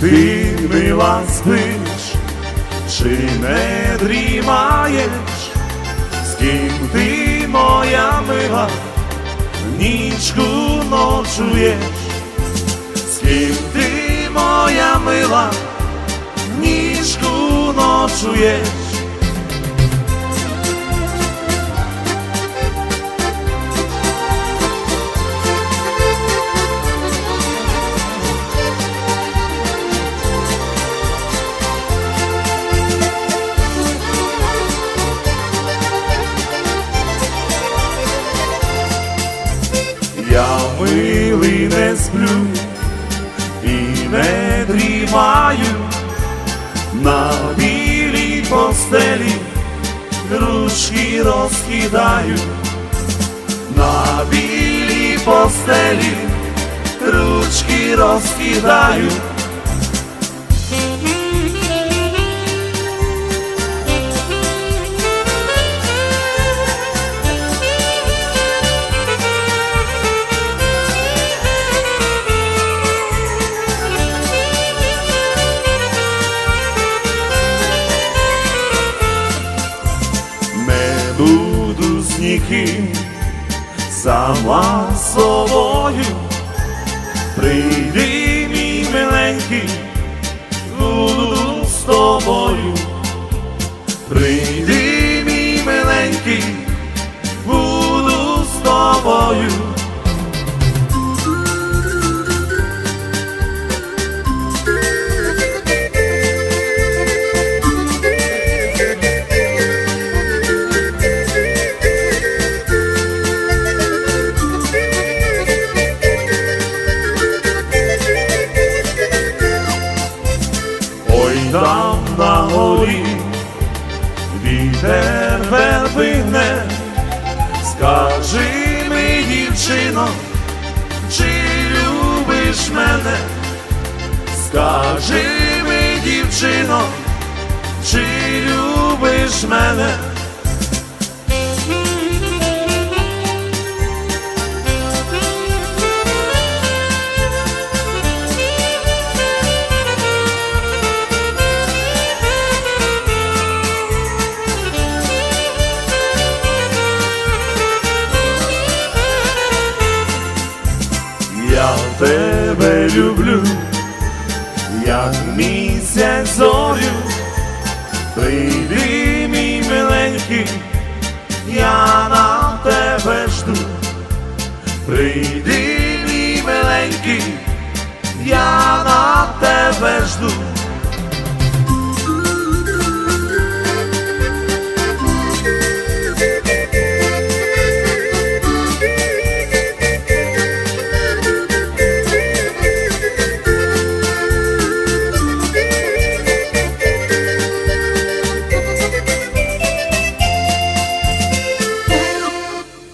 ти мила спиш, чи не дрімаєш, з ким ти моя мила, нічку ночуєш, з ким ти моя мила, нічку ночуєш. Милий не сплю і не дрімаю на білій постелі, ручки розкидаю, на білій постелі, ручки розкидаю. Ніким сама собою. Прийди, мій миленький, буду з тобою. Прийди, мій миленький, буду з тобою. Вітер скажи ми, дівчино, чи любиш мене? Скажи ми, дівчино, чи любиш мене? Тебе люблю, як місяць зорю, прийди, мій миленький, я на тебе жду, прийди, мій миленький, я.